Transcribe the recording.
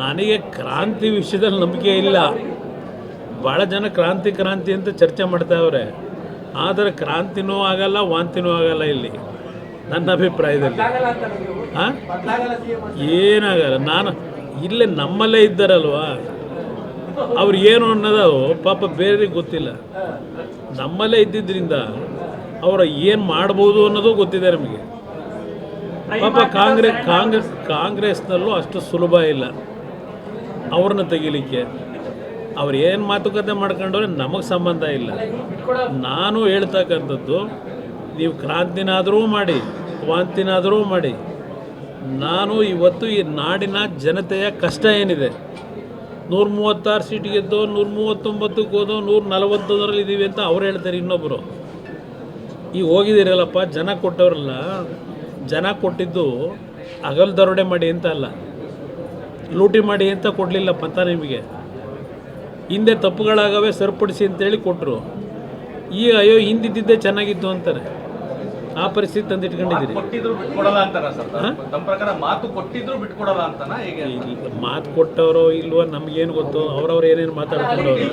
ನನಗೆ ಕ್ರಾಂತಿ ವಿಷಯದಲ್ಲಿ ನಂಬಿಕೆ ಇಲ್ಲ. ಭಾಳ ಜನ ಕ್ರಾಂತಿ ಕ್ರಾಂತಿ ಅಂತ ಚರ್ಚೆ ಮಾಡ್ತಾವ್ರೆ ಆದರೆ ಕ್ರಾಂತಿನೂ ಆಗಲ್ಲ, ವಾಂತಿನೂ ಆಗಲ್ಲ ಇಲ್ಲಿ, ನನ್ನ ಅಭಿಪ್ರಾಯದಲ್ಲಿ. ಹಾಂ ಏನಾಗಲ್ಲ, ನಾನು ಇಲ್ಲೇ ನಮ್ಮಲ್ಲೇ ಇದ್ದಾರಲ್ವಾ? ಅವ್ರು ಏನು ಅನ್ನೋದು ಪಾಪ ಬೇರೆಯವ್ರಿಗೆ ಗೊತ್ತಿಲ್ಲ. ನಮ್ಮಲ್ಲೇ ಇದ್ದಿದ್ದರಿಂದ ಅವರು ಏನು ಮಾಡ್ಬೋದು ಅನ್ನೋದು ಗೊತ್ತಿದೆ ನಮಗೆ. ಪಾಪ ಕಾಂಗ್ರೆಸ್ ಕಾಂಗ್ರೆಸ್, ಕಾಂಗ್ರೆಸ್ನಲ್ಲೂ ಅಷ್ಟು ಸುಲಭ ಇಲ್ಲ. ಅವ್ರನ್ನ ತೆಗಿಲಿಕ್ಕೆ. ಅವ್ರು ಏನು ಮಾತುಕತೆ ಮಾಡ್ಕೊಂಡ್ರೆ ನಮಗೆ ಸಂಬಂಧ ಇಲ್ಲ. ನಾನು ಹೇಳ್ತಕ್ಕಂಥದ್ದು, ನೀವು ಕ್ರಾಂತಿನಾದರೂ ಮಾಡಿ ವಾಂತಿನಾದರೂ ಮಾಡಿ. ನಾನು ಇವತ್ತು ಈ ನಾಡಿನ ಜನತೆಯ ಕಷ್ಟ ಏನಿದೆ? ನೂರ ಮೂವತ್ತಾರು ಸೀಟ್ ಗೆದ್ದು ನೂರ ಮೂವತ್ತೊಂಬತ್ತಕ್ಕೆ ಹೋದೋ ನೂರ ನಲವತ್ತೊಂದರಲ್ಲಿ ಇದ್ದೀವಿ ಅಂತ ಅವ್ರು ಹೇಳ್ತಾರೆ ಇನ್ನೊಬ್ಬರು ಈಗ ಹೋಗಿದ್ದೀರಲ್ಲಪ್ಪ, ಜನ ಕೊಟ್ಟವ್ರಲ್ಲ, ಜನ ಕೊಟ್ಟಿದ್ದು ಅಗಲ್ ದರೋಡೆ ಮಾಡಿ ಅಂತ ಅಲ್ಲ. ಲೂಟಿ ಮಾಡಿ ಅಂತ ಕೊಡಲಿಲ್ಲಪ್ಪ ಅಂತ ನಿಮಗೆ. ಹಿಂದೆ ತಪ್ಪುಗಳಾಗವೇ ಸರಿಪಡಿಸಿ ಅಂತೇಳಿ ಕೊಟ್ಟರು ಈಗ ಅಯ್ಯೋ ಹಿಂದಿದ್ದಿದ್ದೇ ಚೆನ್ನಾಗಿತ್ತು ಅಂತಾರೆ. ಆ ಪರಿಸ್ಥಿತಿ ತಂದಿಟ್ಕೊಂಡಿದ್ದೀರಿ. ಮಾತು ಕೊಟ್ಟವರೋ ಬಿಟ್ಕೊಡಲ್ಲ ಅಂತಾನ? ಹೇಗೆ ಮಾತು ಕೊಟ್ಟವರು ಇಲ್ವೋ ನಮಗೇನು ಗೊತ್ತು? ಅವ್ರವ್ರು ಏನೇನು ಮಾತಾಡ್ಕೊಂಡವ್ರು?